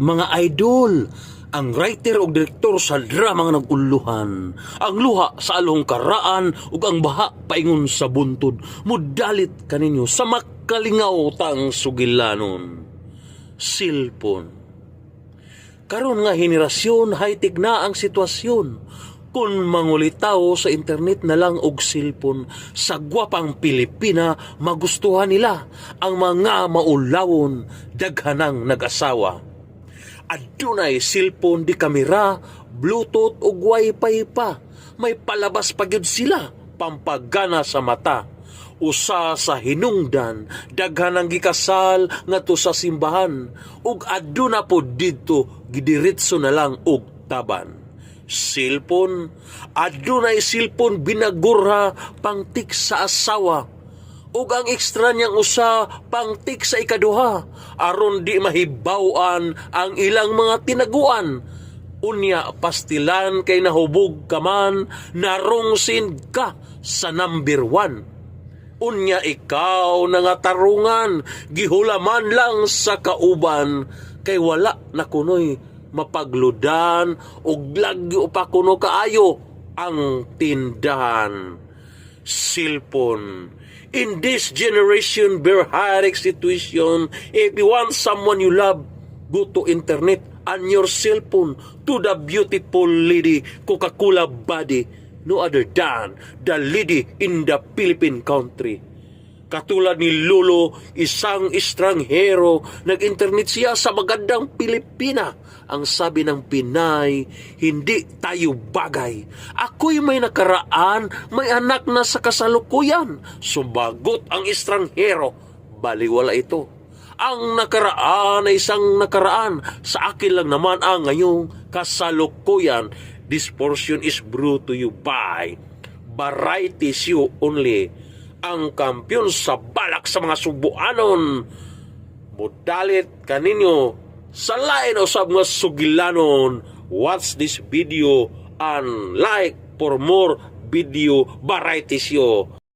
mga idol, ang writer o direktor sa drama nga naguluhan, ang luha sa along karaan ug ang baha paingon sa buntod, mudalit kaninyo sa makalingaw tang sugilanon. Silpon. Karon nga henerasyon high-tech na ang sitwasyon. Kung mangulitaw sa internet na lang og silpon, sa gwapang Pilipina magustuhan nila ang mga maulawon daghanang nag-asawa. Adunay silpon di kamera, bluetooth ug wifi pa. May palabas pa gyud sila pampagana sa mata. Usa sa hinungdan, daghan ang gikasal ngadto sa simbahan ug aduna po didto gidiretso na lang og taban. Silpon, adunay silpon binagurha pangtik sa asawa ug ang ekstra niyang usa pangtik sa ikaduha. Aron di mahibawan ang ilang mga tinaguan. Unya pastilan kay nahubog ka man narungsin ka sa number one. Unya ikaw na nga tarungan gihulaman lang sa kauban kay wala na kunoy mapagludan ug lagyo pa kuno kaayo ang tindahan cellphone. In this generation, berharik situation, if you want someone you love, go to internet and your cellphone to the beautiful lady Coca-Cola body, no other than the lady in the Philippine country. Katulad ni Lolo, isang estranghero, nag-internet siya sa magandang Pilipina. Ang sabi ng Pinay, hindi tayo bagay. Ako'y may nakaraan, may anak na sa kasalukuyan. Sumagot ang estranghero, baliwala ito. Ang nakaraan ay isang nakaraan. Sa akin lang naman ang ngayong kasalukuyan. This portion is brought to you by Varieties You Only ang kampyon sa balak sa mga subuanon. Mudalit kaninyo sa lain o sa mga sugilanon. Watch this video and like for more video varieties yo.